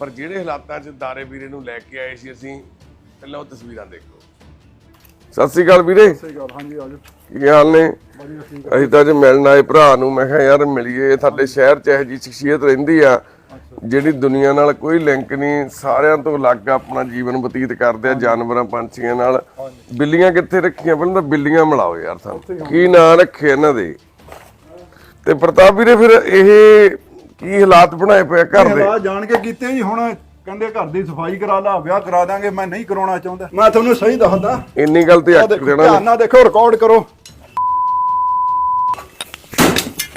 ਪਰ ਜਿਹੜੇ ਹਾਲਾਤਾਂ 'ਚ ਦਾਰੇ ਵੀਰੇ ਨੂੰ ਲੈ ਕੇ ਆਏ ਸੀ ਅਸੀਂ ਪਹਿਲਾਂ ਉਹ ਤਸਵੀਰਾਂ ਦੇਖੋ। ਸਤਿ ਸ੍ਰੀ ਅਕਾਲ ਵੀਰੇ। ਸਹੀ ਗੱਲ ਹਾਂਜੀ ਆਜੋ। ਕੀ ਹਾਲ ਨੇ? ਵਧੀਆ ਠੀਕ ਅਸੀਂ ਤਾਂ ਅੱਜ ਮਿਲਣ ਆਏ ਭਰਾ ਨੂੰ ਮੈਂ ਕਿਹਾ ਯਾਰ ਮਿਲੀਏ ਸਾਡੇ ਸ਼ਹਿਰ 'ਚ ਇਹੋ ਜਿਹੀ ਸ਼ਖਸੀਅਤ ਰਹਿੰਦੀ ਆ ਜਿਹੜੀ ਦੁਨੀਆ ਨਾਲ ਕੋਈ ਲਿੰਕ ਨਹੀਂ ਸਾਰਿਆਂ ਤੋਂ ਅਲੱਗ ਆਪਣਾ ਜੀਵਨ ਬਤੀਤ ਕਰਦੇ ਆ ਜਾਨਵਰਾਂ ਪੰਛੀਆਂ ਨਾਲ। ਬਿੱਲੀਆਂ ਕਿੱਥੇ ਰੱਖੀਆਂ? ਪਹਿਲਾਂ ਤਾਂ ਬਿੱਲੀਆਂ ਮਿਲਾਓ ਯਾਰ ਸਾਨੂੰ। ਕੀ ਨਾਂ ਰੱਖੇ ਇਹਨਾਂ ਦੇ? ਤੇ ਪ੍ਰਤਾਪ ਵੀਰੇ ਫਿਰ ਇਹ ਕੀ ਹਾਲਾਤ ਬਣਾਏ ਪਏ ਘਰ ਦੇ? ਹਾਲਾਤ ਜਾਣ ਕੇ ਕੀਤੇ ਜੀ ਹੁਣ ਕਹਿੰਦੇ ਘਰ ਦੀ ਸਫ਼ਾਈ ਕਰਾ ਲਾ ਵਿਆਹ ਕਰਾ ਦਾਂਗੇ ਮੈਂ ਨਹੀਂ ਕਰਾਉਣਾ ਚਾਹੁੰਦਾ। ਮੈਂ ਤੁਹਾਨੂੰ ਸਹੀ ਦੱਸਦਾ। ਇੰਨੀ ਗੱਲ ਤੇ ਦੇਖੋ ਦੇਣਾ ਧਿਆਨ ਨਾਲ ਦੇਖੋ ਰਿਕਾਰਡ ਕਰੋ।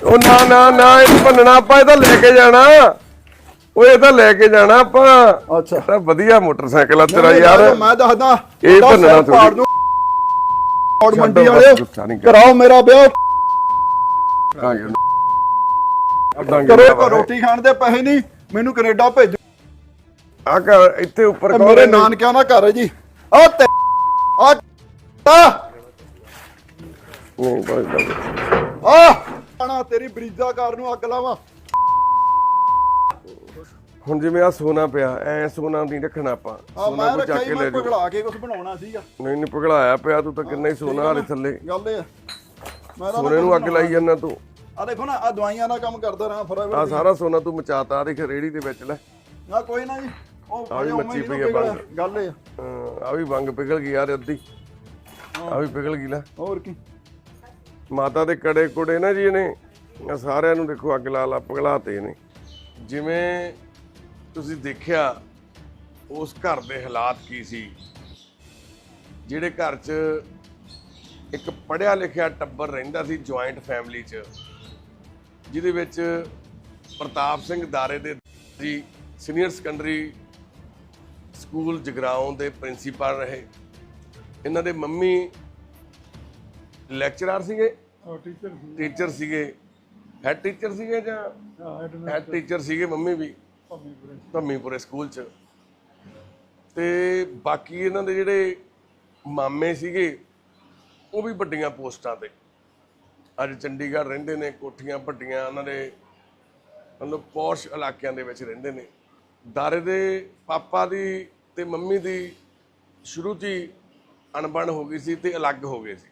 ਉਹ ਨਾ ਨਾ ਨਾ ਇਹ ਭੰਨਣਾ ਆਪਾਂ ਇਹ ਤਾਂ ਲੈ ਕੇ ਜਾਣਾ। ਉਹ ਇਹ ਤਾਂ ਲੈ ਕੇ ਜਾਣਾ ਆਪਾਂ। ਅੱਛਾ। ਤਾਂ ਵਧੀਆ ਮੋਟਰਸਾਈਕਲ ਆ ਤੇਰਾ ਯਾਰ। ਮੈਂ ਦੱਸਦਾ ਇਹ ਭੰਨਣਾ। ਦੂੰ। ਔਰ ਮੰਡੀ ਕਰ। ਕਰਾਓ ਮੇਰਾ ਵਿਆਹ। ਕਰੋ ਰੋਟੀ ਖਾਣ ਦੇ ਪੈਸੇ ਨਹੀਂ ਮੈਨੂੰ ਕੈਨੇਡਾ ਭੇਜੋ। ਆ ਘਰ ਇੱਥੇ ਉੱਪਰ ਕੌਣ ਮੇਰੇ? ਨਾਨਕਿਆਂ ਦਾ ਘਰ ਹੈ ਜੀ। ਆ ਤੇ ਆ ਨਹੀਂ ਭਾਈ ਆ ਆਣਾ ਤੇਰੀ ਬਰੀਜ਼ਾ ਕਾਰ ਨੂੰ ਅੱਗ ਲਾਵਾਂ। ਹੁਣ ਜਿਵੇਂ ਆ ਸੋਨਾ ਪਿਆ ਐ ਸੋਨਾ ਨਹੀਂ ਰੱਖਣਾ ਆਪਾਂ। ਆ ਸੋਨਾ ਕੋ ਰੱਖਿਆ ਚੱਕ ਹੀ ਕੇ ਲੈ ਮੈਂ ਜਾਓ ਕੇ ਕੁਝ ਬਣਾਉਣਾ ਸੀਗਾ। ਨਹੀਂ ਨਹੀਂ ਪਗਲਾਇਆ ਪਿਆ ਤੂੰ ਤਾਂ ਕਿੰਨਾ ਹੀ ਸੋਨਾ ਹਾਲੇ ਥੱਲੇ। ਗੱਲ ਇਹ ਆ। ਮੈਂ ਤਾਂ ਸੋਨੇ ਨੂੰ ਅੱਗ ਲਾਈ ਜਾਂਦਾ ਤੂੰ। ਆ ਦੇਖੋ ਨਾ ਆ ਦਵਾਈਆਂ ਦਾ ਕੰਮ ਕਰਦਾ ਰਹਾ ਆ ਫੋਰਐਵਰ ਸਾਰਾ ਸੋਨਾ ਤੂੰ ਮਚਾਤਾ ਆ ਦੇਖ ਰੇੜੀ ਦੇ ਵਿੱਚ ਲੈ। ਨਾ ਕੋਈ ਨਾ ਜੀ ਉਹ ਆ ਵੀ ਹੀ ਪਈ ਆ। ਬੰਦ। ਗੱਲ ਇਹ ਆ। ਆ ਵੀ ਵੰਗ ਪਿਘਲ ਗਈ ਯਾਰ ਅੱਧੀ। ਆ ਵੀ ਪਿਘਲ ਗਈ ਲੈ। ਹੋਰ ਕੀ? ਮਾਤਾ ਦੇ ਕੜੇ ਕੁੜੇ ਨਾ ਜੀ ਇਹਨੇ ਆਹ ਸਾਰਿਆਂ ਨੂੰ ਦੇਖੋ ਅੱਗ ਲਾ ਲਾ ਪਗਲਾਤੇ ਨੇ। ਜਿਵੇਂ ਤੁਸੀਂ ਦੇਖਿਆ ਉਸ ਘਰ ਦੇ ਹਾਲਾਤ ਕੀ ਸੀ? ਜਿਹੜੇ ਘਰ 'ਚ ਇੱਕ ਪੜਿਆ ਲਿਖਿਆ ਟੱਬਰ ਰਹਿੰਦਾ ਸੀ ਜੁਆਇੰਟ ਫੈਮਿਲੀ 'ਚ। ਜਿਹਦੇ ਵਿੱਚ ਪ੍ਰਤਾਪ ਸਿੰਘ ਦਾਰੇ ਦੇ ਜੀ ਸੀਨੀਅਰ ਸੈਕੰਡਰੀ ਸਕੂਲ ਜਗਰਾਉਂ ਦੇ ਪ੍ਰਿੰਸੀਪਲ ਰਹੇ। ਇਹਨਾਂ ਦੇ ਮੰਮੀ ਲੈਕਚਰਰ ਸੀਗੇ? ਟੀਚਰ ਟੀਚਰ ਸੀਗੇ। ਹੈਡ ਟੀਚਰ ਸੀਗੇ ਜਾਂ ਹੈਡ ਟੀਚਰ ਸੀਗੇ ਮੰਮੀ ਵੀ? ਧੰਮੀਪੁਰੇ ਸਕੂਲ ਚ। ਤੇ ਬਾਕੀ ਇਹਨਾਂ ਦੇ ਜਿਹੜੇ ਮਾਮੇ ਸੀਗੇ ਉਹ ਵੀ ਵੱਡੀਆਂ ਪੋਸਟਾਂ ਤੇ। ਅੱਜ ਚੰਡੀਗੜ੍ਹ ਰਹਿੰਦੇ ਨੇ, ਕੋਠੀਆਂ ਵੱਡੀਆਂ ਉਹਨਾਂ ਦੇ ਮਤਲਬ ਪੌਸ਼ ਇਲਾਕਿਆਂ ਦੇ ਵਿੱਚ ਰਹਿੰਦੇ ਨੇ। ਦਾਰੇ ਦੇ ਪਾਪਾ ਦੀ ਤੇ ਮੰਮੀ ਦੀ ਸ਼ੁਰੂ 'ਚ ਹੀ ਅਣਬਣ ਹੋ ਗਈ ਸੀ ਤੇ ਅਲੱਗ ਹੋ ਗਏ ਸੀ।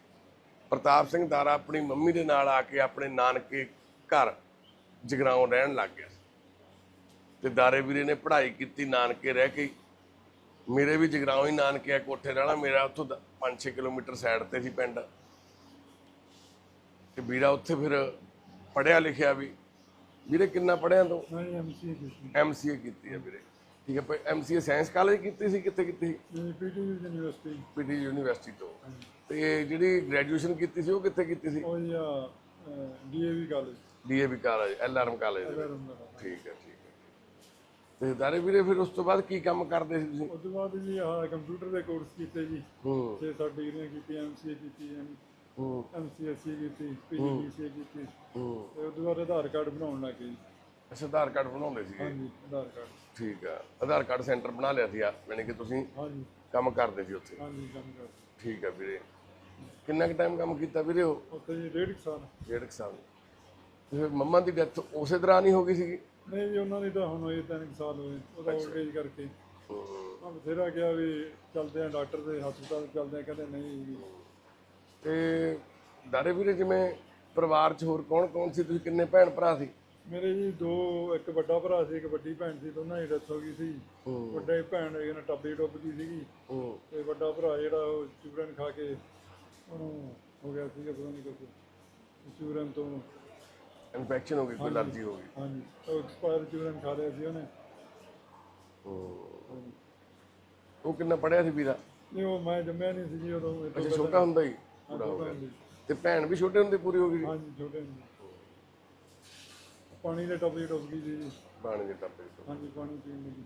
ਪ੍ਰਤਾਪ ਸਿੰਘ ਦਾਰਾ ਆਪਣੀ ਮੰਮੀ ਦੇ ਨਾਲ ਆ ਕੇ ਆਪਣੇ ਨਾਨਕੇ ਘਰ ਜਗਰਾਉਂ ਰਹਿਣ ਲੱਗ ਗਿਆ ਤੇ ਦਾਰੇ ਵੀਰੇ ਨੇ ਪੜ੍ਹਾਈ ਕੀਤੀ, ਨਾਨਕੇ ਰਹਿ ਕੇ ਹੀ। ਮੇਰੇ ਵੀ ਜਗਰਾਉਂ ਹੀ ਨਾਨਕੇ ਆ, ਕੋਠੇ ਰਹਿਣਾ ਮੇਰਾ ਉੱਥੋਂ 5-6 ਕਿਲੋਮੀਟਰ ਸਾਈਡ ਤੇ ਸੀ ਪਿੰਡ। ਤੇ ਵੀਰਾ ਉੱਥੇ ਫਿਰ ਪੜਿਆ ਲਿਖਿਆ ਵੀ। ਵੀਰੇ ਕਿੰਨਾ ਪੜਿਆ ਤੂੰ? ਮੈਂ ਐਮਸੀਏ ਕੀਤੀ ਐਮਸੀਏ ਕੀਤੀ ਹੈ ਵੀਰੇ। ਠੀਕ ਹੈ ਐਮਸੀਏ ਸਾਇੰਸ ਕਾਲਜ ਕੀਤੀ ਸੀ ਕਿੱਥੇ ਕੀਤੀ? ਪੀਟੀ ਯੂਨੀਵਰਸਿਟੀ ਪੀਟੀ ਯੂਨੀਵਰਸਿਟੀ ਤੋਂ। ਤੇ ਜਿਹੜੀ ਗ੍ਰੈਜੂਏਸ਼ਨ ਕੀਤੀ ਸੀ ਉਹ ਕਿੱਥੇ ਕੀਤੀ ਸੀ? ਉਹ ਜਾਂ DAV college DAV college LRM college. ਠੀਕ ਹੈ ਠੀਕ ਹੈ। ਤੇ ਦਾਰੇ ਵੀਰੇ ਫਿਰ ਉਸ ਤੋਂ ਬਾਅਦ ਕੀ ਕੰਮ ਕਰਦੇ ਸੀ ਤੁਸੀਂ? ਉਸ ਤੋਂ ਬਾਅਦ ਜੀ ਆਹ ਕੰਪਿਊਟਰ ਦੇ ਕੋਰਸ ਕੀਤੇ ਜੀ। ਹੂੰ। 6-7 ਡਿਗਰੀਆਂ ਕੀਤੀ ਐਮਸੀਏ ਕੀਤੀ ਹੂੰ ਐਮਸੀਐਸਸੀ ਕੀਤੀ ਪੀਜੀਡੀਸੀਏ ਕੀਤੀ ਹੂੰ। ਤੇ ਤੋਂ ਬਾਅਦ ਆਧਾਰ ਕਾਰਡ ਬਣਾਉਣ ਲੱਗੇ ਜੀ ਅੱਛਾ ਆਧਾਰ ਕਾਰਡ ਬਣਾਉਂਦੇ ਸੀਗੇ? ਹਾਂਜੀ ਆਧਾਰ ਕਾਰਡ। ਠੀਕ ਆ। ਆਧਾਰ ਕਾਰਡ ਸੈਂਟਰ ਬਣਾ ਲਿਆ ਸੀ ਆ ਯਾਨੀ ਕਿ ਤੁਸੀਂ ਹਾਂਜੀ। ਕੰਮ ਕਰਦੇ ਸੀ ਉੱਥੇ? ਹਾਂਜੀ ਕੰਮ ਕਰ ਠੀਕ ਆ ਵੀਰੇ। ਕਿੰਨਾ ਕੁ ਟਾਈਮ ਕੰਮ ਕੀਤਾ ਵੀਰੇ ਉਹ? ਉੱਥੇ ਜੀ ਡੇਢ ਕੁ ਸਾਲ। ਡੇਢ ਕੁ ਸਾਲ। ਤੇ ਫਿਰ ਮੰਮਾ ਦੀ ਡੈਥ ਉਸੇ ਦੌਰਾਨ ਹੀ ਹੋ ਗਈ ਸੀਗੀ? ਨਹੀਂ ਜੀ ਉਹਨਾਂ ਦੀ ਤਾਂ ਹੁਣ ਇਹ ਤਿੰਨ ਕੁ ਸਾਲ ਹੋਏ ਉਹਦਾ ਓਲਡ ਏਜ ਕਰਕੇ। ਹੂੰ। ਮੈਂ ਬਥੇਰਾ ਕਿਹਾ ਵੀ ਚੱਲਦੇ ਆ ਡਾਕਟਰ ਦੇ ਹਸਪਤਾਲ ਚੱਲਦੇ ਆ ਕਹਿੰਦੇ ਨਹੀਂ ਜੀ। ਤੇ ਦਾਰੇ ਵੀਰੇ ਜਿਵੇਂ ਪਰਿਵਾਰ 'ਚ ਹੋਰ ਕੌਣ ਕੌਣ ਸੀ? ਤੁਸੀਂ ਕਿੰਨੇ ਭੈਣ ਭਰਾ ਸੀ? ਮੇਰੇ ਜੀ ਦੋ ਇੱਕ ਵੱਡਾ ਭਰਾ ਸੀ ਇੱਕ ਵੱਡੀ ਭੈਣ ਸੀ ਦੋਨਾਂ ਦੀ ਡੈਥ ਹੋ ਗਈ ਸੀ। ਵੱਡੇ ਭੈਣ ਇਹਨਾਂ ਟੱਬੀ ਟੁੱਬ ਗਈ ਸੀਗੀ। ਹੂੰ। ਤੇ ਵੱਡਾ ਭਰਾ ਜਿਹੜਾ ਉਹ ਚੂਰਨ ਖਾ ਕੇ ਉਹਨੂੰ ਹੋ ਗਿਆ ਸੀਗਾ ਪਤਾ ਨਹੀਂ ਕੁਝ ਚੂਰਨ ਤੋਂ ਇਨਫੈਕਸ਼ਨ ਹੋ ਗਈ ਕੋਈ ਅਲਰਜੀ ਹੋ ਗਈ। ਹਾਂਜੀ। ਉਹ ਐਕਸਪਾਇਰ ਚੂਰਨ ਖਾ ਲਿਆ ਸੀ ਉਹਨੇ। ਉਹ ਕਿੰਨਾ ਪੜਿਆ ਸੀ ਵੀਰਾ? ਨਹੀਂ ਉਹ ਮੈਂ ਜੰਮਿਆ ਨਹੀਂ ਸੀ ਜੀ ਉਦੋਂ। ਅੱਛਾ ਛੋਟਾ ਹੁੰਦਾ ਹੀ। ਪੂਰਾ ਹੋ ਗਿਆ। ਤੇ ਭੈਣ ਵੀ ਛੋਟੇ ਹੁੰਦੇ ਪੂਰੀ ਹੋ ਗਈ? ਹਾਂਜੀ ਛੋਟੇ ਹੁੰਦੇ। ਪਾਣੀ ਦੇ ਟੱਬੀ ਟੁੱਬ ਗਈ ਜੀ ਬਾਣੇ ਦੇ ਟੱਪੇ ਤੋਂ ਹਾਂਜੀ ਪਾਣੀ ਪੀਣ ਲੱਗੀ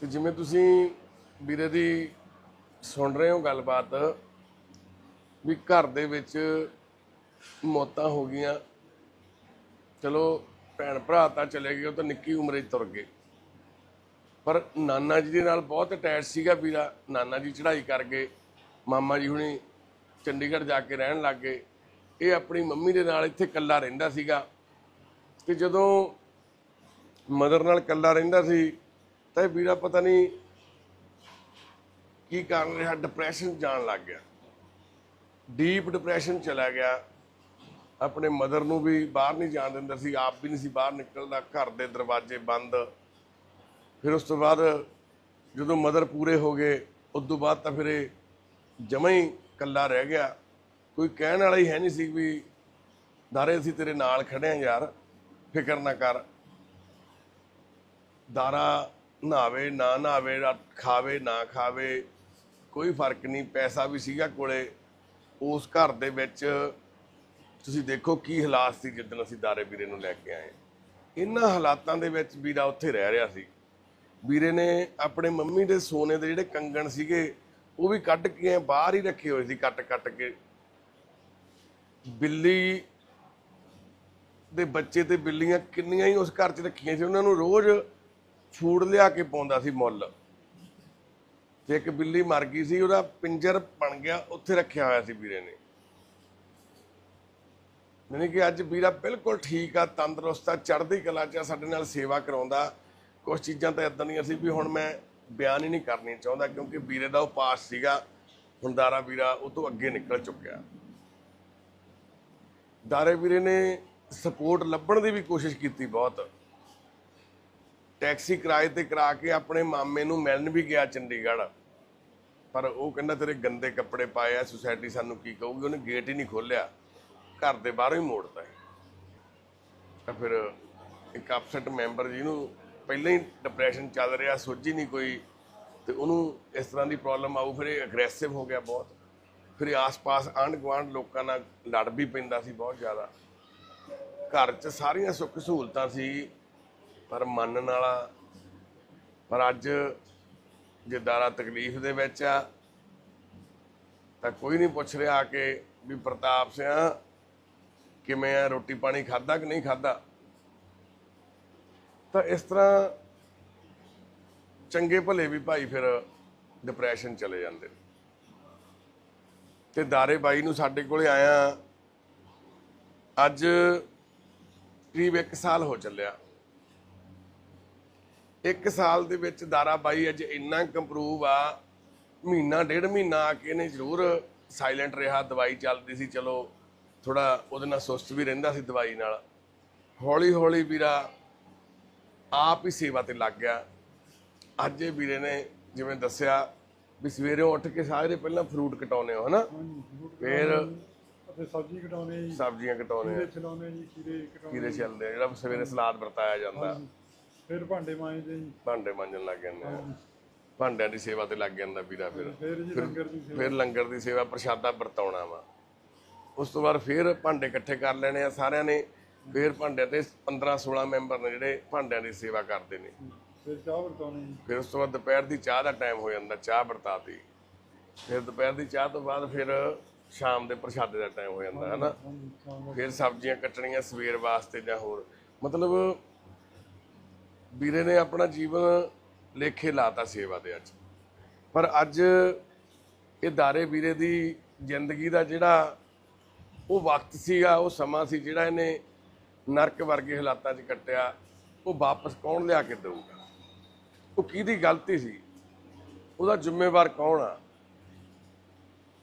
ਤੇ ਜਿਵੇਂ ਤੁਸੀਂ ਵੀਰੇ ਦੀ ਸੁਣ ਰਹੇ ਹੋ ਗੱਲਬਾਤ ਵੀ ਘਰ ਦੇ ਵਿੱਚ ਮੌਤਾਂ ਹੋ ਗਈਆਂ। ਚਲੋ ਭੈਣ ਭਰਾ ਤਾਂ ਚਲੇ ਗਏ ਉਹ ਤਾਂ ਨਿੱਕੀ ਉਮਰੇ ਤੁਰ ਗਏ। ਪਰ ਨਾਨਾ ਜੀ ਦੇ ਨਾਲ ਬਹੁਤ ਅਟੈਚ ਸੀਗਾ ਵੀਰਾ। ਨਾਨਾ ਜੀ ਚੜ੍ਹਾਈ ਕਰ ਗਏ। ਮਾਮਾ ਜੀ ਹੁਣੀ ਚੰਡੀਗੜ੍ਹ ਜਾ ਕੇ ਰਹਿਣ ਲੱਗ ਗਏ। ਇਹ ਆਪਣੀ ਮੰਮੀ ਦੇ ਨਾਲ ਇੱਥੇ ਇਕੱਲਾ ਰਹਿੰਦਾ ਸੀਗਾ। ਤੇ ਜਦੋਂ ਮਦਰ ਨਾਲ ਇਕੱਲਾ ਰਹਿੰਦਾ ਸੀ, ਤਾਂ ਇਹ ਵੀਰਾ ਪਤਾ ਨਹੀਂ ਕੀ ਕਾਰਨ ਰਿਹਾ ਡਿਪਰੈਸ਼ਨ ਜਾਣ ਲੱਗ ਗਿਆ। ਡੀਪ ਡਿਪਰੈਸ਼ਨ ਚਲਾ ਗਿਆ। ਆਪਣੇ ਮਦਰ ਨੂੰ ਵੀ ਬਾਹਰ ਨਹੀਂ ਜਾਣ ਦਿੰਦਾ ਸੀ, ਆਪ ਵੀ ਨਹੀਂ ਸੀ ਬਾਹਰ ਨਿਕਲਦਾ, ਘਰ ਦੇ ਦਰਵਾਜ਼ੇ ਬੰਦ। ਫਿਰ ਉਸ ਤੋਂ ਬਾਅਦ ਜਦੋਂ ਮਦਰ ਪੂਰੇ ਹੋ ਗਏ, ਉਸ ਤੋਂ ਬਾਅਦ ਤਾਂ ਫਿਰ ਇਹ ਜਮਾਂ ਹੀ ਇਕੱਲਾ ਰਹਿ ਗਿਆ। ਕੋਈ ਕਹਿਣ ਵਾਲਾ ਹੀ ਹੈ ਨਹੀਂ ਸੀ ਵੀ ਦਾਰੇ ਅਸੀਂ ਤੇਰੇ ਨਾਲ ਖੜੇ ਆ ਯਾਰ, ਫਿਕਰ ਨਾ ਕਰ। ਦਾਰਾ ਨਹਾਵੇ, ਨਾ ਨਹਾਵੇ ਖਾਵੇ, ਨਾ ਖਾਵੇ, ਕੋਈ ਫ਼ਰਕ ਨਹੀਂ, ਪੈਸਾ ਵੀ ਸੀਗਾ ਕੋਲੇ। ਉਸ ਘਰ ਦੇ ਵਿੱਚ ਤੁਸੀਂ ਦੇਖੋ ਕੀ ਹਾਲਾਤ ਸੀ ਜਦੋਂ ਅਸੀਂ ਦਾਰੇ ਵੀਰੇ ਨੂੰ ਲੈ ਕੇ ਆਏ। ਇਹਨਾਂ ਹਾਲਾਤਾਂ ਦੇ ਵਿੱਚ ਵੀਰਾ ਉੱਥੇ ਰਹਿ ਰਿਹਾ ਸੀ। ਵੀਰੇ ਨੇ ਆਪਣੇ ਮੰਮੀ ਦੇ ਸੋਨੇ ਦੇ ਜਿਹੜੇ ਕੰਗਣ ਸੀਗੇ ਉਹ ਵੀ ਕੱਢ ਕੇ ਬਾਹਰ ਹੀ ਰੱਖੇ ਹੋਏ ਸੀ ਕੱਟ ਕੱਟ ਕੇ। ਬਿੱਲੀ ਦੇ ਬੱਚੇ ਤੇ ਬਿੱਲੀਆਂ ਕਿੰਨੀਆਂ ਹੀ ਉਸ ਘਰ 'ਚ ਰੱਖੀਆਂ ਸੀ ਉਹਨਾਂ ਨੂੰ ਰੋਜ਼ ਫੂਡ ਲਿਆ ਕੇ ਪਾਉਂਦਾ ਸੀ ਮੁੱਲ। ਤੇ ਇੱਕ ਬਿੱਲੀ ਮਰ ਗਈ ਸੀ ਉਹਦਾ ਪਿੰਜਰ ਬਣ ਗਿਆ ਉੱਥੇ ਰੱਖਿਆ ਹੋਇਆ ਸੀ ਵੀਰੇ ਨੇ। ਮੈਨੂੰ ਕਿ ਅੱਜ ਵੀਰਾ ਬਿਲਕੁਲ ਠੀਕ ਆ ਤੰਦਰੁਸਤ ਆ ਚੜ੍ਹਦੀ ਕਲਾ 'ਚ ਆ, ਸਾਡੇ ਨਾਲ ਸੇਵਾ ਕਰਾਉਂਦਾ। ਕੁਝ ਚੀਜ਼ਾਂ ਤਾਂ ਇਦਾਂ ਦੀਆਂ ਸੀ ਵੀ ਹੁਣ ਮੈਂ ਬਿਆਨ ਹੀ ਨਹੀਂ ਕਰਨੀ ਚਾਹੁੰਦਾ ਕਿਉਂਕਿ ਵੀਰੇ ਦਾ ਉਹ ਪਾਸ ਸੀਗਾ ਹੁਣ ਦਾਰਾ ਵੀਰਾ, ਉਹ ਤੋਂ ਅੱਗੇ ਨਿਕਲ ਚੁੱਕਿਆ। ਦਾਰੇ ਵੀਰੇ ਨੇ ਸਪੋਰਟ ਲੱਭਣ ਦੀ ਵੀ ਕੋਸ਼ਿਸ਼ ਕੀਤੀ ਬਹੁਤ। ਟੈਕਸੀ ਕਿਰਾਏ ਤੇ ਕਰਾ ਕੇ ਆਪਣੇ ਮਾਮੇ ਨੂੰ ਮਿਲਣ ਵੀ ਗਿਆ ਚੰਡੀਗੜ੍ਹ। ਪਰ ਉਹ ਕਹਿੰਦਾ, ਤੇਰੇ ਗੰਦੇ ਕੱਪੜੇ ਪਾਏ ਆ, ਸੁਸਾਇਟੀ ਸਾਨੂੰ ਕੀ ਕਹੂਗੀ? ਉਹਨੇ ਗੇਟ ਹੀ ਨਹੀਂ ਖੋਲਿਆ ਘਰ ਦੇ ਬਾਹਰੋਂ ਹੀ ਮੋੜਤਾ ਤਾਂ ਫਿਰ ਇੱਕ ਅਪਸੈਟ ਮੈਂਬਰ ਜਿਹਨੂੰ ਪਹਿਲਾਂ ਹੀ ਡਿਪਰੈਸ਼ਨ ਚੱਲ ਰਿਹਾ, ਸੋਝੀ ਨਹੀਂ ਕੋਈ। ਤੇ ਉਹਨੂੰ ਇਸ ਤਰ੍ਹਾਂ ਦੀ ਪ੍ਰੋਬਲਮ ਆਊ, ਫਿਰ ਇਹ ਅਗਰੈਸਿਵ ਹੋ ਗਿਆ ਬਹੁਤ। ਫਿਰ ਆਸ-ਪਾਸ ਆਂਢ ਗੁਆਂਢ ਲੋਕਾਂ ਨਾਲ ਲੜ ਵੀ ਪੈਂਦਾ ਸੀ ਬਹੁਤ ਜ਼ਿਆਦਾ। ਘਰ 'ਚ ਸਾਰੀਆਂ ਸੁੱਖ ਸਹੂਲਤਾਂ ਸੀ, ਪਰ ਮੰਨਣ ਵਾਲਾ ਪਰ ਅੱਜ ਜੇ ਦਾਰਾ ਤਕਲੀਫ ਦੇ ਵਿੱਚ ਆ, ਤਾਂ ਕੋਈ ਨਹੀਂ ਪੁੱਛ ਰਿਹਾ ਆ ਕੇ ਵੀ ਪ੍ਰਤਾਪ ਸਿਆ ਕਿਵੇਂ ਆ ਰੋਟੀ ਪਾਣੀ ਖਾਦਾ ਕਿ ਨਹੀਂ ਖਾਦਾ ਤਾਂ ਇਸ ਤਰ੍ਹਾਂ ਚੰਗੇ ਭਲੇ ਵੀ ਭਾਈ ਫਿਰ ਡਿਪਰੈਸ਼ਨ ਚਲੇ ਜਾਂਦੇ ਨੇ। ਤੇ ਦਾਰੇ ਬਾਈ ਨੂੰ ਸਾਡੇ ਕੋਲੇ ਆਇਆ। ਅੱਜ ਕਰੀਬ 1 ਸਾਲ ਹੋ ਚੱਲਿਆ। ਇੱਕ ਸਾਲ ਦੇ ਵਿੱਚ ਦਾਰਾ ਬਾਈ ਅੱਜ ਇੰਨਾ ਕੰਪਰੂਵ ਆ। ਮਹੀਨਾ, ਡੇਢ ਮਹੀਨਾ ਆ ਕੇ ਨੇ ਜ਼ਰੂਰ ਸਾਇਲੈਂਟ ਰਿਹਾ, ਦਵਾਈ ਚੱਲਦੀ ਸੀ, ਚਲੋ ਥੋੜਾ ਉਹਦੇ ਨਾਲ ਸੁਸਤ ਵੀ ਰਹਿੰਦਾ ਸੀ ਦਵਾਈ ਨਾਲ। ਹੌਲੀ ਹੌਲੀ ਵੀਰਾ ਆਪ ਹੀ ਸੇਵਾ ਤੇ ਲੱਗ ਗਿਆ। ਅੱਜ ਇਹ ਵੀਰੇ ਨੇ ਜਿਵੇਂ ਦੱਸਿਆ ਵੀ ਸਵੇਰੇ ਉੱਠ ਕੇ ਸਾਰੇ ਪਹਿਲਾਂ ਫਰੂਟ ਕਟਾਉਨੇ ਹੋ ਹਨਾ? ਫਿਰ ਅਤੇ ਸਬਜ਼ੀ ਕਟਾਉਣੇ ਜੀ। ਸਬਜ਼ੀਆਂ ਕਟਾਉਨੇ ਖੀਰੇ ਆ ਚਲਾਉਣੇ ਜੀ ਖੀਰੇ ਕਟਾਉਣੇ ਕੀਰੇ ਚੱਲਦੇ ਆ ਜਿਹੜਾ ਸਵੇਰੇ ਸਲਾਦ ਵਰਤਾਇਆ ਜਾਂਦਾ। ਫਿਰ ਭਾਂਡੇ ਮਾਂਜਦੇ ਜੀ। ਭਾਂਡੇ ਮਾਂਜਣ ਲੱਗ ਜਾਂਦੇ ਆ। ਭਾਂਡਿਆਂ ਦੀ ਸੇਵਾ ਤੇ ਲੱਗ ਜਾਂਦਾ ਵੀਰਾ ਫਿਰ। ਫਿਰ ਜੀ ਲੰਗਰ ਦੀ ਸੇਵਾ। ਫਿਰ ਲੰਗਰ ਦੀ ਸੇਵਾ ਪ੍ਰਸ਼ਾਦਾ ਵਰਤਾਉਣਾ ਵਾ। ਉਸ ਤੋਂ ਬਾਅਦ ਫਿਰ ਭਾਂਡੇ ਇਕੱਠੇ ਕਰ ਲੈਣੇ ਆ ਸਾਰਿਆਂ ਨੇ। ਫਿਰ ਭਾਂਡਿਆਂ ਤੇ 15 16 ਮੈਂਬਰ ਨੇ ਜਿਹੜੇ ਭਾਂਡਿਆਂ ਦੀ ਸੇਵਾ ਕਰਦੇ ਨੇ। ਫਿਰ ਚਾਹ ਵਰਤਾਉਣੇ ਫਿਰ ਉਸ ਤੋਂ ਬਾਅਦ ਦੁਪਹਿਰ ਦੀ ਚਾਹ ਦਾ ਟਾਈਮ ਹੋ ਜਾਂਦਾ ਚਾਹ ਵਰਤਾਤੀ। ਫਿਰ ਦੁਪਹਿਰ ਦੀ ਚਾਹ ਤੋਂ ਬਾਅਦ ਫਿਰ ਸ਼ਾਮ ਦੇ ਪ੍ਰਸ਼ਾਦੇ ਦਾ ਟਾਈਮ ਹੋ ਜਾਂਦਾ ਹੈ ਨੂੰ ਫਿਰ ਸਬਜ਼ੀਆਂ ਕੱਟਣੀਆਂ ਸਵੇਰ ਵਾਸਤੇ ਜਾਂ ਹੋਰ। ਮਤਲਬ ਵੀਰੇ ਨੇ ਆਪਣਾ ਜੀਵਨ ਲੇਖੇ ਲਾਤਾ ਸੇਵਾ ਦੇ ਅੱਜ ਪਰ ਅੱਜ ਇਹ ਦਾਰੇ ਵੀਰੇ ਦੀ ਜ਼ਿੰਦਗੀ ਦਾ ਜਿਹੜਾ ਉਹ ਵਕਤ ਸੀਗਾ ਉਹ ਸਮਾਂ ਸੀ ਜਿਹੜਾ ਇਹਨੇ ਨਰਕ ਵਰਗੇ ਹਾਲਾਤਾਂ 'ਚ ਕੱਟਿਆ, ਉਹ ਵਾਪਸ ਕੌਣ ਲਿਆ ਕੇ ਦੇਊਗਾ? ਉਹ ਕਿਹਦੀ ਗਲਤੀ ਸੀ? ਉਹਦਾ ਜ਼ਿੰਮੇਵਾਰ ਕੌਣ ਆ?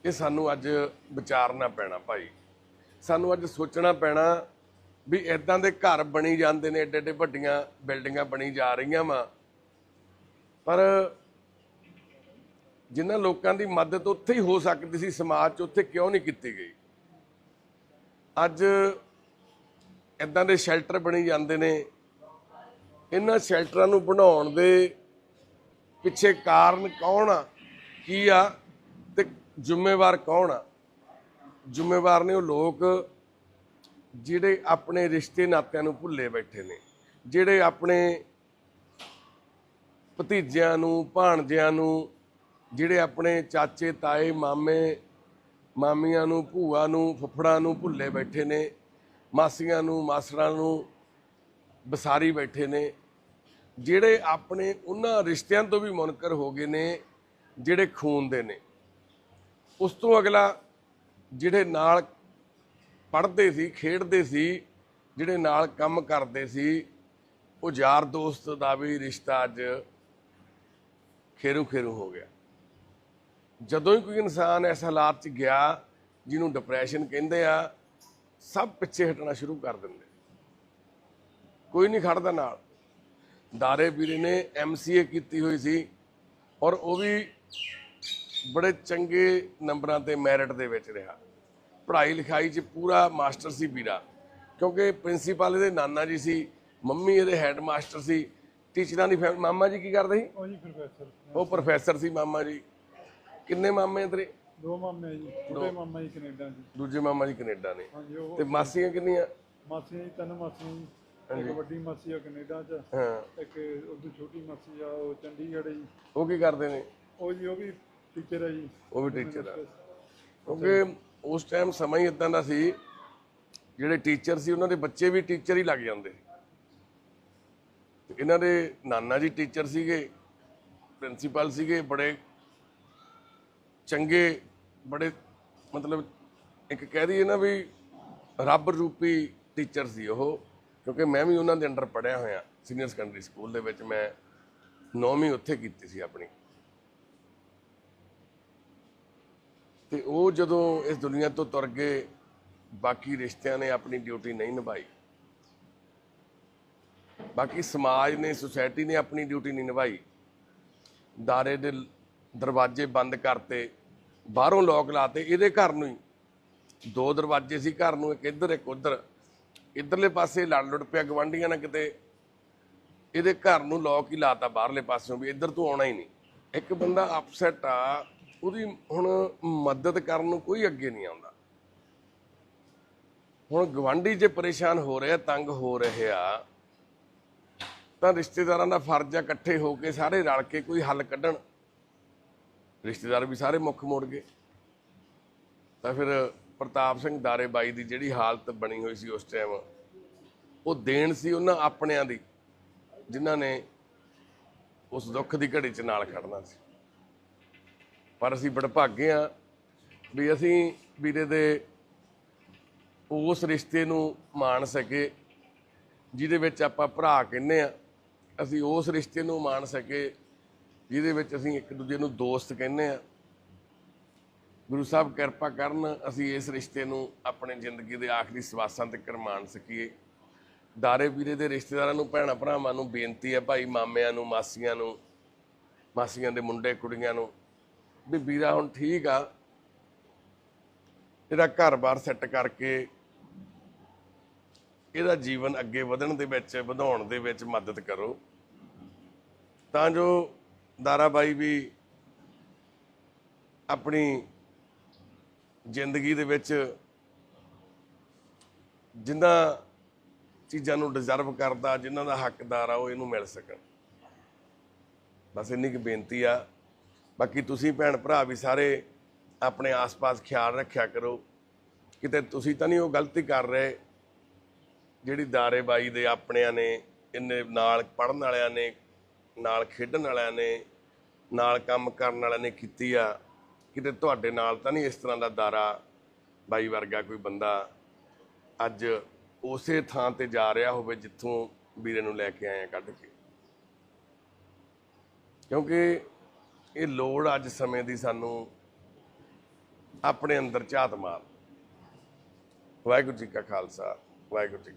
ਇਹ ਸਾਨੂੰ ਅੱਜ ਵਿਚਾਰਨਾ ਪੈਣਾ ਭਾਈ। ਸਾਨੂੰ ਅੱਜ ਸੋਚਣਾ ਪੈਣਾ ਵੀ ਇਦਾਂ ਦੇ ਘਰ ਬਣੀ ਜਾਂਦੇ ਨੇ ਏਡੇ ਏਡੇ ਵੱਡੀਆਂ ਬਿਲਡਿੰਗਾਂ ਬਣੀ ਜਾ ਰਹੀਆਂ ਵਾ। ਪਰ ਜਿਨ੍ਹਾਂ ਲੋਕਾਂ ਦੀ ਮਦਦ ਉੱਥੇ ਹੀ ਹੋ ਸਕਦੀ ਸੀ, ਸਮਾਜ 'ਚ ਉੱਥੇ ਕਿਉਂ ਨਹੀਂ ਕੀਤੀ ਗਈ? ਅੱਜ ਇਦਾਂ ਦੇ ਸ਼ੈਲਟਰ ਬਣੀ ਜਾਂਦੇ ਨੇ। ਇਹਨਾਂ ਸ਼ੈਲਟਰਾਂ ਨੂੰ ਬਣਾਉਣ ਦੇ ਪਿੱਛੇ ਕਾਰਨ ਕੌਣ ਆ? ਕੀ ਆ? ਤੇ ਜ਼ਿੰਮੇਵਾਰ ਕੌਣ ਆ? ਜ਼ਿੰਮੇਵਾਰ ਨੇ ਉਹ ਲੋਕ ਜਿਹੜੇ ਆਪਣੇ ਰਿਸ਼ਤੇ ਨਾਤਿਆਂ ਨੂੰ ਭੁੱਲੇ ਬੈਠੇ ਨੇ। ਜਿਹੜੇ ਆਪਣੇ ਭਤੀਜਿਆਂ ਨੂੰ, ਭਾਣਜਿਆਂ ਨੂੰ, ਜਿਹੜੇ ਆਪਣੇ ਚਾਚੇ, ਤਾਏ, ਮਾਮੇ, ਮਾਮੀਆਂ ਨੂੰ, ਭੂਆ ਨੂੰ, ਫੁੱਫੜਾਂ ਨੂੰ ਭੁੱਲੇ ਬੈਠੇ ਨੇ। ਮਾਸੀਆਂ ਨੂੰ ਮਾਸੜਾਂ ਨੂੰ ਬਸਾਰੀ ਬੈਠੇ ਨੇ, ਜਿਹੜੇ ਆਪਣੇ ਉਹਨਾਂ ਰਿਸ਼ਤਿਆਂ ਤੋਂ ਵੀ ਮੁਨਕਰ ਹੋ ਗਏ ਨੇ, ਜਿਹੜੇ ਖੂਨ ਦੇ ਨੇ। ਉਸ ਤੋਂ ਅਗਲਾ ਜਿਹੜੇ ਨਾਲ ਪੜ੍ਹਦੇ ਸੀ, ਖੇਡਦੇ ਸੀ, ਜਿਹੜੇ ਨਾਲ ਕੰਮ ਕਰਦੇ ਸੀ, ਉਹ ਯਾਰ ਦੋਸਤ ਦਾ ਵੀ ਰਿਸ਼ਤਾ ਅੱਜ ਖੇਰੂ ਖੇਰੂ ਹੋ ਗਿਆ। ਜਦੋਂ ਹੀ ਕੋਈ ਇਨਸਾਨ ਇਸ ਹਾਲਾਤ 'ਚ ਗਿਆ, ਜਿਹਨੂੰ ਡਿਪਰੈਸ਼ਨ ਕਹਿੰਦੇ ਆ ਸਭ ਪਿੱਛੇ ਹਟਣਾ ਸ਼ੁਰੂ ਕਰ ਦਿੰਦੇ। ਕੋਈ ਨਹੀਂ ਖੜਦਾ ਨਾਲ। ਦਾਰੇ ਵੀਰੇ ਨੇ ਐਮਸੀਏ ਕੀਤੀ ਹੋਈ ਸੀ ਔਰ ਉਹ ਵੀ ਬੜੇ ਚੰਗੇ ਨੰਬਰਾਂ ਤੇ ਮੈਰਿਟ ਦੇ ਵਿੱਚ ਰਿਹਾ। ਪੜ੍ਹਾਈ ਲਿਖਾਈ 'ਚ ਪੂਰਾ ਮਾਸਟਰ ਸੀ ਵੀਰਾ ਕਿਉਂਕਿ ਪ੍ਰਿੰਸੀਪਲ ਇਹਦੇ ਨਾਨਾ ਜੀ ਸੀ ਮੰਮੀ ਇਹਦੇ ਹੈੱਡ ਮਾਸਟਰ ਸੀ ਟੀਚਰਾਂ ਦੀ ਮਾਮਾ ਜੀ ਕੀ ਕਰਦੇ ਸੀ? ਉਹ ਜੀ ਪ੍ਰੋਫੈਸਰ ਉਹ ਪ੍ਰੋਫੈਸਰ ਸੀ ਮਾਮਾ ਜੀ। ਕਿੰਨੇ ਮਾਮੇ ਤੇਰੇ? ਦੋ ਮਾਮੇ ਜੀ ਛੋਟੇ ਮਾਮਾ ਜੀ ਕੈਨੇਡਾ ਜੀ ਦੂਜੇ ਮਾਮਾ ਜੀ ਕੈਨੇਡਾ ਨੇ। ਹਾਂਜੀ ਉਹ ਤੇ ਮਾਸੀਆਂ ਕਿੰਨੀਆਂ? ਮਾਸੀਆਂ ਜੀ ਤਿੰਨ ਮਾਸੀਆਂ ਜੀ। ਇੱਕ ਵੱਡੀ ਮਾਸੀ ਆ ਕੈਨੇਡਾ 'ਚ ਹਾਂ। ਇੱਕ ਉਹਦੀ ਛੋਟੀ ਮਾਸੀ ਆ ਉਹ ਚੰਡੀਗੜ੍ਹ ਜੀ। ਉਹ ਕੀ ਕਰਦੇ ਨੇ? ਉਹ ਜੀ ਉਹ ਵੀ ਟੀਚਰ ਹੈ ਜੀ। ਉਹ ਵੀ ਟੀਚਰ ਆ। ਕਿਉਂਕਿ ਉਸ ਟਾਈਮ ਸਮਾਂ ਹੀ ਇਦਾਂ ਦਾ ਸੀ ਜਿਹੜੇ ਟੀਚਰ ਸੀ ਉਹਨਾਂ ਦੇ ਬੱਚੇ ਵੀ ਟੀਚਰ ਹੀ ਲੱਗ ਜਾਂਦੇ। ਇਹਨਾਂ ਦੇ ਨਾਨਾ ਜੀ ਟੀਚਰ ਸੀਗੇ ਪ੍ਰਿੰਸੀਪਲ ਸੀਗੇ ਬੜੇ ਚੰਗੇ ਬੜੇ ਮਤਲਬ ਇੱਕ ਕਹਿ ਦਈਏ ਨਾ ਵੀ ਰੱਬ ਰੂਪੀ ਟੀਚਰ ਸੀ ਉਹ, ਕਿਉਂਕਿ ਮੈਂ ਵੀ ਉਹਨਾਂ ਦੇ ਅੰਡਰ ਪੜਿਆ ਹੋਇਆ ਸੀਨੀਅਰ ਸੈਕੰਡਰੀ ਸਕੂਲ ਦੇ ਵਿੱਚ ਮੈਂ ਨੌਵੀਂ ਉੱਥੇ ਕੀਤੀ ਸੀ ਆਪਣੀ। ਤੇ ਉਹ ਜਦੋਂ ਇਸ ਦੁਨੀਆ ਤੋਂ ਤੁਰ ਗਏ, ਬਾਕੀ ਰਿਸ਼ਤਿਆਂ ਨੇ ਆਪਣੀ ਡਿਊਟੀ ਨਹੀਂ ਨਿਭਾਈ। ਬਾਕੀ ਸਮਾਜ ਨੇ ਸੁਸਾਇਟੀ ਨੇ ਆਪਣੀ ਡਿਊਟੀ ਨਹੀਂ ਨਿਭਾਈ। ਦਾਰੇ ਦੇ ਦਰਵਾਜ਼ੇ ਬੰਦ ਕਰਤੇ। ਬਾਹਰੋਂ ਲੋਕ ਲਾਤੇ, ਇਹਦੇ ਘਰ ਨੂੰ ਹੀ। ਦੋ ਦਰਵਾਜ਼ੇ ਸੀ ਘਰ ਨੂੰ, ਇੱਕ ਇੱਧਰ, ਇੱਕ ਉੱਧਰ। ਇੱਧਰਲੇ ਪਾਸੇ ਲੜ ਲੁੜ ਪਿਆ, ਗਵਾਂਢੀਆਂ ਨਾਲ ਕਿਤੇ। ਇਹਦੇ ਘਰ ਨੂੰ ਲੋਕ ਹੀ ਲਾਤਾ ਬਾਹਰਲੇ ਪਾਸਿਓਂ ਵੀ, ਇੱਧਰ ਤੂੰ ਆਉਣਾ ਹੀ ਨਹੀਂ। ਇੱਕ ਬੰਦਾ ਅਪਸੈਟ ਆ, ਉਹਦੀ ਹੁਣ ਮਦਦ ਕਰਨ ਨੂੰ ਕੋਈ ਅੱਗੇ ਨਹੀਂ ਆਉਂਦਾ। ਹੁਣ ਗਵਾਂਢੀ ਜੇ ਪਰੇਸ਼ਾਨ ਹੋ ਰਿਹਾ, ਤੰਗ ਹੋ ਰਹੇ ਆ ਤਾਂ ਰਿਸ਼ਤੇਦਾਰਾਂ ਦਾ ਫਰਜ਼ ਆ ਇਕੱਠੇ ਹੋ ਕੇ ਸਾਰੇ ਰਲ ਕੇ ਕੋਈ ਹੱਲ ਕੱਢਣ। ਰਿਸ਼ਤੇਦਾਰ ਵੀ ਸਾਰੇ ਮੁੱਖ ਮੋੜ ਗਏ। ਤਾਂ ਫਿਰ ਪ੍ਰਤਾਪ ਸਿੰਘ ਦਾਰੇ ਬਾਈ ਦੀ ਜਿਹੜੀ ਹਾਲਤ ਬਣੀ ਹੋਈ ਸੀ ਉਸ ਟਾਈਮ ਉਹ ਦੇਣ ਸੀ ਉਹਨਾਂ ਆਪਣਿਆਂ ਦੀ, ਜਿਨ੍ਹਾਂ ਨੇ ਉਸ ਦੁੱਖ ਦੀ ਘੜੀ 'ਚ ਨਾਲ ਖੜਨਾ ਸੀ। ਪਰ ਅਸੀਂ ਬੜਭਾਗੇ ਆ ਵੀ ਅਸੀਂ ਵੀਰੇ ਦੇ ਉਸ ਰਿਸ਼ਤੇ ਨੂੰ ਮਾਣ ਸਕੇ, ਜਿਹਦੇ ਵਿੱਚ ਆਪਾਂ ਭਰਾ ਕਹਿੰਦੇ ਆ ਅਸੀਂ ਉਸ ਰਿਸ਼ਤੇ ਨੂੰ ਮਾਣ ਸਕੇ ਜਿਹਦੇ ਵਿੱਚ ਅਸੀਂ ਇੱਕ ਦੂਜੇ ਨੂੰ ਦੋਸਤ ਕਹਿੰਦੇ ਆ ਗੁਰੂ ਸਾਹਿਬ ਕਿਰਪਾ ਕਰਨ ਅਸੀਂ ਇਸ ਰਿਸ਼ਤੇ ਨੂੰ ਆਪਣੇ ਜ਼ਿੰਦਗੀ ਦੇ ਆਖਰੀ ਸਵਾਸਾਂ ਤੱਕ ਮਾਣ ਸਕੀਏ। ਦਾਰੇ ਵੀਰੇ ਦੇ ਰਿਸ਼ਤੇਦਾਰਾਂ ਨੂੰ, ਭੈਣਾਂ ਭਰਾਵਾਂ ਨੂੰ ਬੇਨਤੀ ਹੈ ਭਾਈ, ਮਾਮਿਆਂ ਨੂੰ, ਮਾਸੀਆਂ ਨੂੰ, ਮਾਸੀਆਂ ਦੇ ਮੁੰਡੇ, ਕੁੜੀਆਂ ਨੂੰ, ਵੀ ਵੀਰਾ ਹੁਣ ਠੀਕ ਆ, ਇਹਦਾ ਘਰ-ਬਾਰ ਸੈੱਟ ਕਰਕੇ ਇਹਦਾ ਜੀਵਨ ਅੱਗੇ ਵਧਣ ਦੇ ਵਿੱਚ, ਵਧਾਉਣ ਦੇ ਵਿੱਚ ਮਦਦ ਕਰੋ। ਤਾਂ ਜੋ ਦਾਰਾਬਾਈ ਵੀ ਆਪਣੀ ਜ਼ਿੰਦਗੀ ਦੇ ਵਿੱਚ ਜਿਨ੍ਹਾਂ ਚੀਜ਼ਾਂ ਨੂੰ ਡਿਜ਼ਰਵ ਕਰਦਾ ਜਿਨ੍ਹਾਂ ਦਾ ਹੱਕਦਾਰ ਆ, ਉਹ ਇਹਨੂੰ ਮਿਲ ਸਕਣ। ਬਸ ਇੰਨੀ ਕੁ ਬੇਨਤੀ ਆ। ਬਾਕੀ ਤੁਸੀਂ ਭੈਣ ਭਰਾ ਵੀ ਸਾਰੇ ਆਪਣੇ ਆਸ-ਪਾਸ ਖਿਆਲ ਰੱਖਿਆ ਕਰੋ। ਕਿਤੇ ਤੁਸੀਂ ਤਾਂ ਨਹੀਂ ਉਹ ਗਲਤੀ ਕਰ ਰਹੇ, ਜਿਹੜੀ ਦਾਰੇ ਬਾਈ ਦੇ ਆਪਣਿਆਂ ਨੇ, ਇੰਨੇ ਨਾਲ ਪੜਨ ਵਾਲਿਆਂ ਨੇ ਨਾਲ ਖੇਡਣ ਵਾਲਿਆਂ ਨੇ, ਨਾਲ ਕੰਮ ਕਰਨ ਵਾਲਿਆਂ ਨੇ ਕੀਤੀ ਆ, ਕਿਤੇ ਤੁਹਾਡੇ ਨਾਲ ਤਾਂ ਨਹੀਂ ਇਸ ਤਰ੍ਹਾਂ ਦਾ ਦਾਰਾ ਬਾਈ ਵਰਗਾ ਕੋਈ ਬੰਦਾ ਅੱਜ ਉਸੇ ਥਾਂ ਤੇ ਜਾ ਰਿਹਾ ਹੋਵੇ ਜਿੱਥੋਂ ਵੀਰੇ ਨੂੰ ਲੈ ਕੇ ਆਏ ਆ ਕੱਢ ਕੇ? ਕਿਉਂਕਿ ਇਹ ਲੋੜ ਅੱਜ ਸਮੇਂ ਦੀ ਸਾਨੂੰ ਆਪਣੇ ਅੰਦਰ ਝਾਤ ਮਾਰ। ਵਾਹਿਗੁਰੂ ਜੀ ਕਾ ਖਾਲਸਾ, ਵਾਹਿਗੁਰੂ ਜੀ